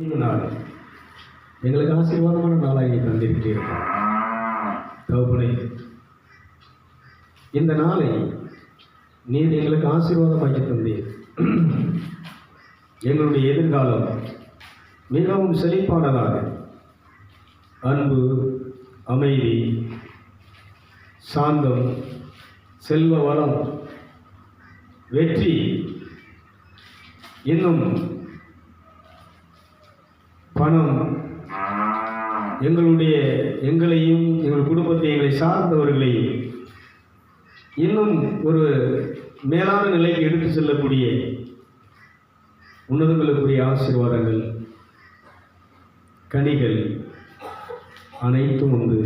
இந்த நாள். எங்களுக்கு ஆசீர்வாதமான நாளாக தந்திருக்கிறீர்கள். இந்த நாளை நீர் எங்களுக்கு ஆசீர்வாதமாக்கி தந்தீர். எங்களுடைய எதிர்காலம் மிகவும் செழிப்பானதாக. அன்பு அமைதி சாந்தம் செல்வ வளம் வெற்றி இன்னும் பணம் எங்களுடைய எங்களையும் எங்கள் குடும்பத்தை எங்களை சார்ந்தவர்களையும் இன்னும் ஒரு மேலான நிலைக்கு எடுத்து செல்லக்கூடிய உன்னதங்களுக்குரிய ஆசீர்வாதங்கள் கனிகள் அனைத்தும் உண்டு.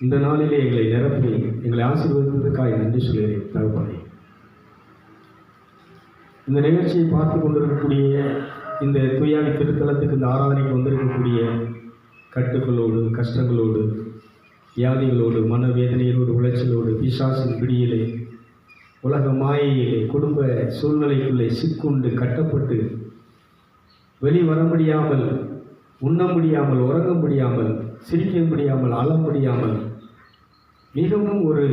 இந்த நாளிலே எங்களை நிரப்பி எங்களை ஆசீர்வதிப்பதற்காக நன்றி சொல்கிறேன் தகப்பனே. இந்த நிகழ்ச்சியை பார்த்து கொண்டிருக்கக்கூடிய இந்த தூயாவி திருத்தலத்துக்கு இந்த ஆராதனைக்கு வந்திருக்கக்கூடிய கட்டுகளோடு கஷ்டங்களோடு வியாதிகளோடு மனவேதனையோடு உளைச்சலோடு பிசாசின் பிடியிலே உலக மாயையிலே குடும்ப சூழ்நிலைக்குள்ளே சிக்குண்டு கட்டப்பட்டு வெளி வர முடியாமல் உண்ண முடியாமல் உறங்க முடியாமல் சிரிக்க முடியாமல் அழ முடியாமல் மிகவும் ஒரு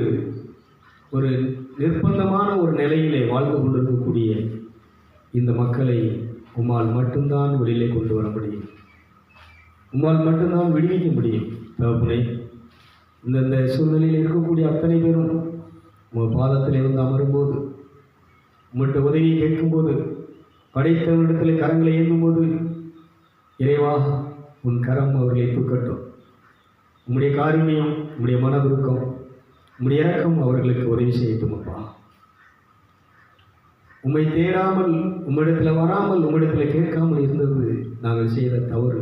ஒரு நிர்பந்தமான ஒரு நிலையிலே வாழ்ந்து கொண்டிருக்கக்கூடிய இந்த மக்களை உம்மால் மட்டும்தான் வெளியிலே கொண்டு வர முடியும். உம்மால் மட்டும்தான் விடுவிக்க முடியும். தகப்பனை இந்தந்த சூழ்நிலையில் இருக்கக்கூடிய அத்தனை பேரும் உங்கள் பாதத்தில் இருந்து அமரும்போது உங்கள்கிட்ட உதவி கேட்கும்போது படைத்தவரிடத்தில் கரங்களை இயங்கும்போது இறைவா உன் கரம் அவர்களை தூக்கட்டும். உம்முடைய காருண்யம் உம்முடைய மனதுருக்கம் உம்முடைய இறக்கம் அவர்களுக்கு உதவி செய்யட்டும் அப்பா உம்மை தேடாமல் உம்மிடத்தில் வராமல் உம்மிடத்தில் கேட்காமல் இருந்தது நாங்கள் செய்த தவறு.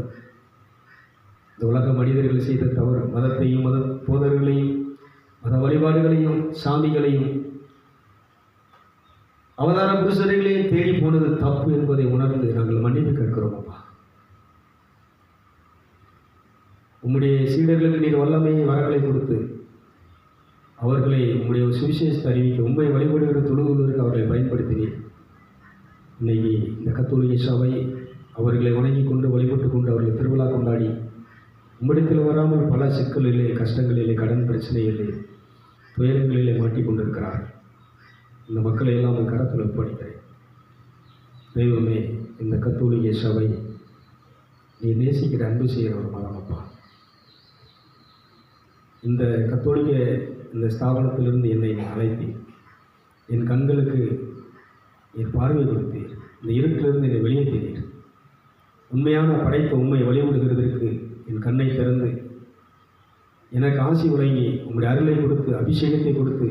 இந்த உலக மனிதர்கள் செய்த தவறு. மதத்தையும் மத போதர்களையும் மத வழிபாடுகளையும் சாமிகளையும் அவதார புருஷர்களையும் தேடி போனது தப்பு என்பதை உணர்ந்து நாங்கள் மன்னிப்பு கேட்கிறோம் அப்பா. உம்முடைய சீடர்களுக்கு நீர் வல்லமையை வரங்களை கொடுத்து அவர்களை உங்களுடைய சுவிசேஷத்தை அறிவிக்க உண்மை வழிபடுகிற தொழுகுவதற்கு அவர்களை பயன்படுத்தினேன். இன்னைக்கு இந்த கத்தோலிக சபை அவர்களை வணங்கி கொண்டு வழிபட்டு கொண்டு அவர்களை திருவிழா கொண்டாடி உம்மிடத்தில் வராமல் பல சிக்கலிலே கஷ்டங்களிலே கடன் பிரச்சனையிலே துயரங்களிலே மாட்டிக்கொண்டிருக்கிறார் இந்த மக்களை எல்லாம் உன் கரத்தில் ஒப்படைக்கிறேன். தெய்வமே இந்த கத்தோலிக சபை நீ நேசிக்கிற அன்பு செய்கிற ஒரு மதம் அப்பா. இந்த கத்தோலிக்க இந்த ஸ்தாபனத்திலிருந்து என்னை நீ அழைத்தீர் என் கண்களுக்கு என் பார்வை கொடுத்தீர் இந்த இருட்டிலிருந்து என்னை வெளியேற்றினீர் உண்மையான படைத்த உண்மை வழிபடுகிறதற்கு என் கண்ணை திறந்து எனக்கு ஆசி வழங்கி உங்களுடைய அருளை கொடுத்து அபிஷேகத்தை கொடுத்து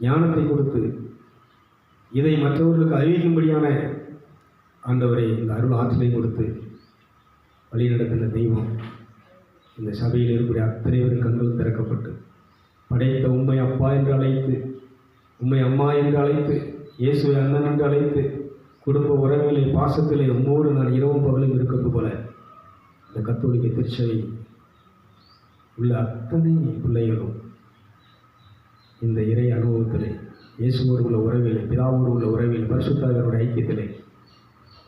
ஞானத்தை கொடுத்து இதை மற்றவர்களுக்கு அறிவிக்கும்படியான ஆண்டவரை இந்த அருள் ஆற்றலை கொடுத்து வழிநடத்தின தெய்வம். இந்த சபையில் இருக்கக்கூடிய அத்தனை பேர் கண்கள் திறக்கப்பட்டு படைத்த உண்மை அப்பா என்று அழைத்து உண்மை அம்மா என்று அழைத்து இயேசுவை அண்ணன் என்று அழைத்து குடும்ப உறவிலே பாசத்திலே உம்மோடு நான் இரவும் பகலும் இருக்கிறது போல. இந்த கத்தோலிக்க திருச்சபை உள்ள அத்தனை பிள்ளைகளும் இந்த இறை அனுபவத்திலே இயேசுவோடு உள்ள உறவில் பிதாவோடு உள்ள உறவில் பரிசுத்தாவியருடைய ஐக்கியத்திலே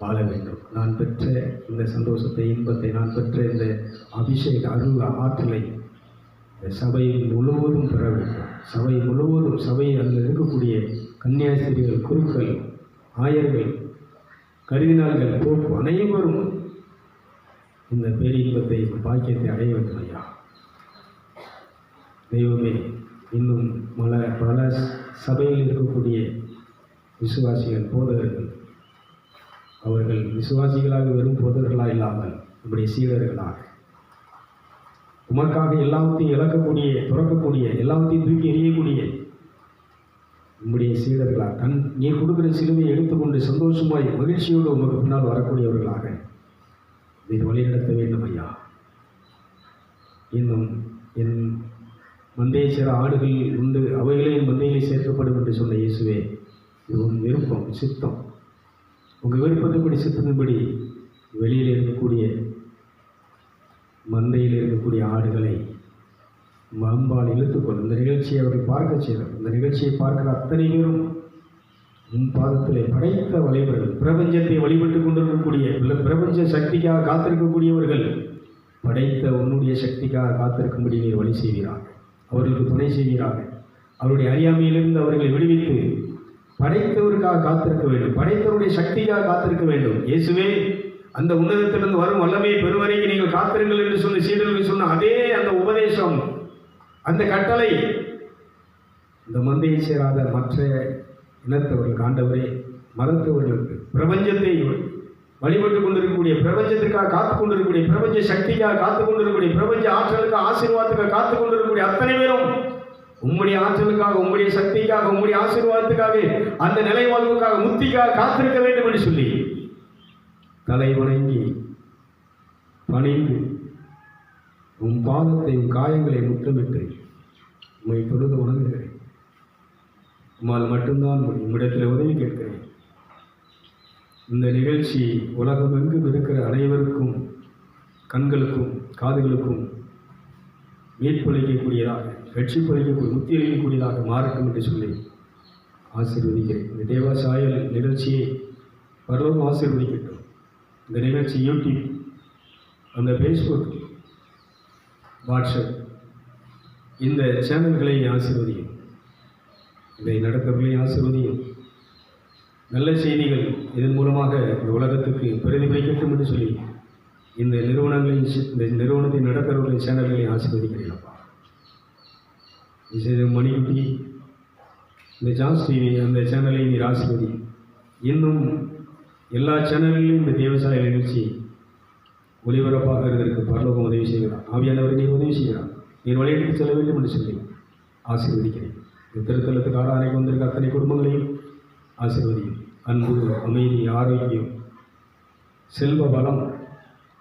வாழ வேண்டும். நான் பெற்ற இந்த சந்தோஷத்தை இன்பத்தை நான் பெற்ற இந்த அபிஷேக அருள் ஆற்றலை சபை முழுவதும் பெற வேண்டும் சபை முழுவதும் சபை அதில் இருக்கக்கூடிய கன்னியாஸ்திரிகள் குருக்கள் ஆயர்கள் கருதினார்கள் போப்பு அனைவரும் இந்த பேரின்பத்தை பாக்கியத்தை அடைய வேண்டும் ஐயா தெய்வமே இன்னும் பல பல சபையில் இருக்கக்கூடிய விசுவாசிகள் போதகர்கள். அவர்கள் விசுவாசிகளாக வெறும் போதகர்களாக இல்லாமல் நம்முடைய சீடர்களாக உமக்காக எல்லாத்தையும் இழக்கக்கூடிய துறக்கக்கூடிய எல்லாத்தையும் தூக்கி எறியக்கூடிய உம்முடைய சீடர்களாக தன் நீ கொடுக்குற சிலுவையை எடுத்துக்கொண்டு சந்தோஷமாய் மகிழ்ச்சியோடு உமக்கு பின்னால் வரக்கூடியவர்களாக. இதை வழிநடத்த வேண்டும் ஐயா. இன்னும் என் மந்தையை சேர ஆடுகள் உண்டு அவைகளே என் மந்தையிலே சேர்க்கப்படும் என்று சொன்ன இயேசுவே இது உன் விருப்பம் சித்தம். உங்கள் விருப்பத்தின்படி சித்தத்தின்படி வெளியில் இருக்கக்கூடிய மந்தையில் இருக்கக்கூடிய ஆடுகளை மம்பால் இழுத்துக்கொள்ளும் இந்த நிகழ்ச்சியை அவர்கள் பார்க்க செய்தார். இந்த நிகழ்ச்சியை பார்க்கிற அத்தனை பேரும் உன் பாதத்திலே படைத்த வழிபர்கள் பிரபஞ்சத்தை வழிபட்டு கொண்டிருக்கக்கூடிய இல்ல பிரபஞ்ச சக்திக்காக காத்திருக்கக்கூடியவர்கள் படைத்த உன்னுடைய சக்திக்காக காத்திருக்கும்படி நீர் வழி செய்வீராக. அவர்களுக்கு துணை செய்வீராக. அவருடைய அறியாமையிலிருந்து அவர்களை விடுவித்து படைத்தவருக்காக காத்திருக்க வேண்டும். படைத்தவருடைய சக்திக்காக காத்திருக்க வேண்டும். இயேசுவே அந்த உன்னதத்திலிருந்து வரும் வல்லமையை பெறுவரைக்கு நீங்கள் காத்திருங்கள் என்று சொல்லி சீடர்கள் சொன்ன அதே அந்த உபதேசம் அந்த கட்டளை இந்த மந்தையை சேராத மற்ற இனத்தவர்களுக்கு ஆண்டவரே மறந்தவர்களுக்கு பிரபஞ்சத்தை வழிபட்டு கொண்டிருக்கக்கூடிய பிரபஞ்சத்திற்காக காத்து கொண்டிருக்கக்கூடிய பிரபஞ்ச சக்திக்காக காத்து கொண்டிருக்கக்கூடிய பிரபஞ்ச ஆற்றலுக்காக ஆசீர்வாதத்துக்காக காத்து கொண்டிருக்கக்கூடிய அத்தனை பேரும் உம்முடைய ஆற்றலுக்காக உம்முடைய சக்திக்காக உம்முடைய ஆசீர்வாதத்துக்காக அந்த நிலை வாழ்வுக்காக முத்திக்காக காத்திருக்க வேண்டும் என்று சொல்லி தலை வணங்கி பணிந்து உன் பாதத்தை உன் காயங்களை முத்தமிட்டு உம்மை தொழுது வணங்குகிறேன் உம்மால் மட்டும்தான் முடியும். உம்மிடத்தில் உதவி கேட்கிறேன். இந்த நிகழ்ச்சி உலகம் எங்கும் இருக்கிற அனைவருக்கும் கண்களுக்கும் காதுகளுக்கும் மீட்பளிக்கக்கூடியதாக ரட்சிப்பளிக்கக்கூடிய முத்தி அளிக்கக்கூடியதாக மாறட்டும் என்று சொல்லி ஆசீர்வதிக்கிறேன். இந்த தேவாசாயல் நிகழ்ச்சியை பரவலும் ஆசீர்வதிக்கட்டும். இந்த நிகழ்ச்சி யூடியூப் அந்த ஃபேஸ்புக் வாட்ஸ்அப். இந்த சேனல்களை ஆசிர்வதியும். இதை நடத்தவர்களை ஆசிர்வதியும். நல்ல செய்திகள் இதன் மூலமாக இந்த உலகத்துக்கு பிரதிபலிக்கட்டும் என்று சொல்லி இந்த நிறுவனங்களின் இந்த நிறுவனத்தை நடத்துகிறவர்களின் சேனல்களை ஆசீர்வதிக்கிறேன் அப்பா. மணிக்குட்டி இந்த ஜாஸ் டிவி அந்த சேனலை நீர் ஆசிர்வதி. இன்னும் எல்லா சேனல்களிலும் இந்த தேவசாய நிகழ்ச்சி ஒளிபரப்பாகிறதற்கு பரலோகம் உதவி செய்கிறார். ஆவியானவரை நீ உதவி செய்கிறார். நீர் வழியெடுத்து செல்ல வேண்டும் என்று சொல்லி ஆசீர்வதிக்கிறேன். இந்த திருத்தலத்துக்கு ஆராதனைக்கு வந்திருக்க அத்தனை குடும்பங்களையும் ஆசீர்வதியும் அன்பு அமைதி ஆரோக்கியம் செல்வ பலம்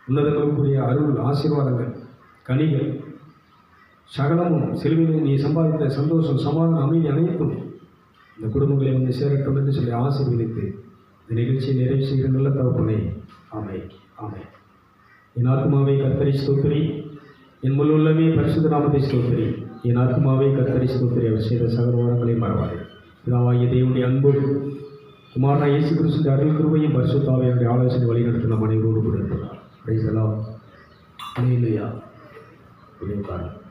உன்னதங்களுக்குரிய அருள் ஆசீர்வாதங்கள் கனிகள் சகலமும் செல்வியில் நீ சம்பாதித்த சந்தோஷம் சமாதானம் அமைதி அனைத்தும் இந்த குடும்பங்களை வந்து சேரட்டும் என்று சொல்லி ஆசீர்வதித்து இந்த நிகழ்ச்சியை நிறைவு செய்கிற நல்ல ஆமை ஆமை என் ஆத்மாவை கத்தரி ஸ்தோத்திரி. என் முள்ளுள்ளவே பரிசுத்த நாமத்தை ஸ்தோத்திரி. என் ஆத்மாவை கத்தரி ஸ்தோத்திரி. அவர் செய்த சகல மறவாது. இதாவாகிய தேவனுடைய அன்பு குமாரா இயேசு கிறிஸ்து அருள் கிருபையும் பரிசுத்தாவையுடைய ஆலோசனை வழிநடத்த நம் அனைவரோடு கூட இருக்கிறார் பிரைஸ் எல்லாம் இல்லையா காரணம்